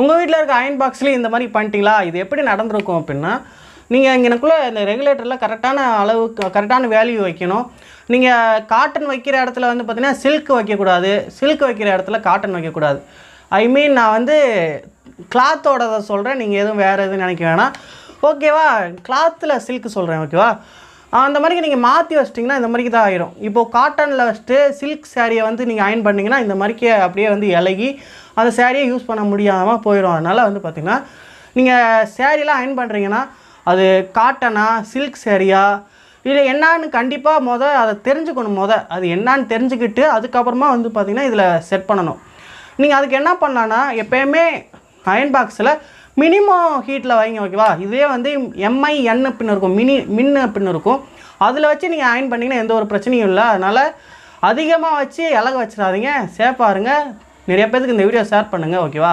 உங்கள் வீட்டில் இருக்க அயன் பாக்ஸ்லேயும் இந்த மாதிரி பண்ணிட்டீங்களா? இது எப்படி நடந்திருக்கும் அப்படின்னா நீங்கள் இங்கனக்குள்ளே இந்த ரெகுலேட்டரில் கரெக்டான அளவுக்கு கரெக்டான வேல்யூ வைக்கணும். நீங்கள் காட்டன் வைக்கிற இடத்துல வந்து பார்த்தீங்கன்னா சில்க் வைக்கக்கூடாது. சில்க் வைக்கிற இடத்துல காட்டன் வைக்கக்கூடாது. ஐ மீன் நான் வந்து கிளாத்தோட சொல்கிறேன் நீங்கள் எதுவும் வேறு எதுவும் நினைக்க வேணாம். ஓகேவா கிளாத்தில் சில்க் சொல்கிறேன் ஓகேவா அந்த மாதிரிக்கு நீங்கள் மாற்றி வச்சிட்டிங்கன்னா இந்த மாதிரிக்கு தான் ஆயிரும். இப்போது காட்டனில் வச்சுட்டு சில்க் சேரீயை வந்து நீங்கள் அயன் பண்ணிங்கன்னா இந்த மாதிரிக்கு அப்படியே வந்து இலகி அந்த சேரீயை யூஸ் பண்ண முடியாமல் போயிடும் அதனால் வந்து பார்த்திங்கன்னா நீங்கள் சேரீலாம் அயன் பண்ணுறீங்கன்னா அது காட்டனா சில்க் சேரீயா இல்லை என்னான்னு கண்டிப்பாக மொதல் அதை தெரிஞ்சுக்கணும் மொதல் அது என்னான்னு தெரிஞ்சுக்கிட்டு அதுக்கப்புறமா வந்து பார்த்திங்கன்னா இதில் செட் பண்ணணும். நீங்கள் அதுக்கு என்ன பண்ணலான்னா எப்போயுமே அயன் பாக்ஸில் மினிமம் ஹீட்டில் வைங்க ஓகேவா இதே வந்து எம்ஐ என் பின் இருக்கும். மினி மின் பின் இருக்கும். அதில் வச்சு நீங்கள் அயன் பண்ணிங்கன்னா எந்த ஒரு பிரச்சனையும் இல்லை. அதனால் அதிகமாக வச்சு இலக வச்சிடாதீங்க. சேஃபாக இருங்க. நிறைய பேருக்கு இந்த வீடியோ ஷேர் பண்ணுங்கள் ஓகேவா